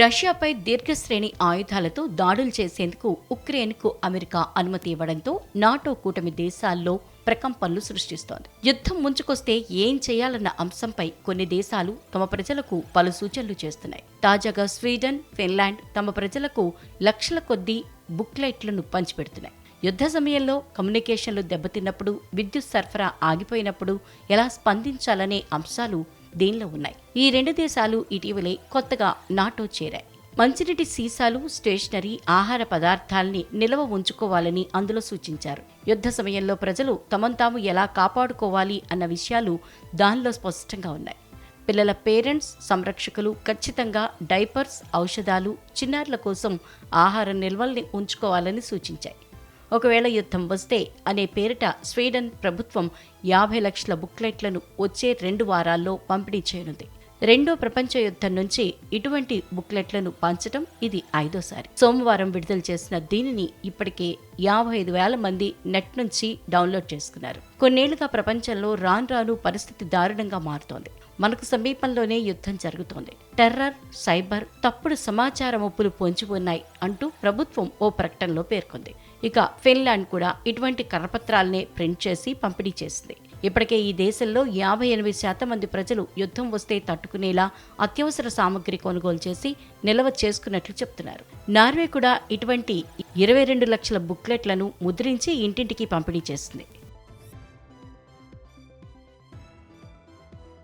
రష్యాపై దీర్ఘశ్రేణి ఆయుధాలతో దాడులు చేసేందుకు ఉక్రెయిన్కు అమెరికా అనుమతి ఇవ్వడంతో నాటో కూటమి దేశాల్లో ప్రకంపనలు సృష్టిస్తోంది. యుద్ధం ముంచుకొస్తే ఏం చేయాలన్న అంశంపై కొన్ని దేశాలు తమ ప్రజలకు పలు సూచనలు చేస్తున్నాయి. తాజాగా స్వీడన్ ఫిన్లాండ్ తమ ప్రజలకు లక్షల కొద్దీ బుక్లెట్లను పంచిపెడుతున్నాయి. యుద్ధ సమయంలో కమ్యూనికేషన్లు దెబ్బతిన్నప్పుడు విద్యుత్ సరఫరా ఆగిపోయినప్పుడు ఎలా స్పందించాలనే అంశాలు దీనిలో ఉన్నాయి? ఈ రెండు దేశాలు ఇటీవలే కొత్తగా నాటో చేరాయి. మంచినీటి సీసాలు స్టేషనరీ ఆహార పదార్థాల్ని నిల్వ ఉంచుకోవాలని అందులో సూచించారు. యుద్ధ సమయంలో ప్రజలు తమను తాము ఎలా కాపాడుకోవాలి అన్న విషయాలు దానిలో స్పష్టంగా ఉన్నాయి. పిల్లల పేరెంట్స్ సంరక్షకులు ఖచ్చితంగా డైపర్స్ ఔషధాలు చిన్నారుల కోసం ఆహార నిల్వల్ని ఉంచుకోవాలని సూచించాయి. ఒకవేళ యుద్ధం వస్తే అనే పేరిట స్వీడన్ ప్రభుత్వం యాభై లక్షల బుక్లెట్లను వచ్చే రెండు వారాల్లో పంపిణీ చేయనుంది. రెండో ప్రపంచ యుద్ధం నుంచి ఇటువంటి బుక్లెట్లను పంచడం ఇది ఐదోసారి. సోమవారం విడుదల చేసిన దీనిని ఇప్పటికే యాభై ఐదు వేల మంది నెట్ నుంచి డౌన్లోడ్ చేసుకున్నారు. కొన్నేళ్ళుగా ప్రపంచంలో రాను రాను పరిస్థితి దారుణంగా మారుతోంది. మనకు సమీపంలోనే యుద్ధం జరుగుతోంది. టెర్రర్ సైబర్ తప్పుడు సమాచార ముప్పులు పొంచి ఉన్నాయి అంటూ ప్రభుత్వం ఓ ప్రకటనలో పేర్కొంది. ఇక ఫిన్లాండ్ కూడా ఇటువంటి కరపత్రాలనే ప్రింట్ చేసి పంపిణీ చేసింది. ఇప్పటికే ఈ దేశంలో యాభై ఎనిమిది శాతం మంది ప్రజలు యుద్ధం వస్తే తట్టుకునేలా అత్యవసర సామగ్రి కొనుగోలు చేసి నిల్వ చేసుకున్నట్లు చెప్తున్నారు. నార్వే కూడా ఇటువంటి ఇరవై రెండు లక్షల బుక్లెట్లను ముద్రించి ఇంటింటికి పంపిణీ చేసింది.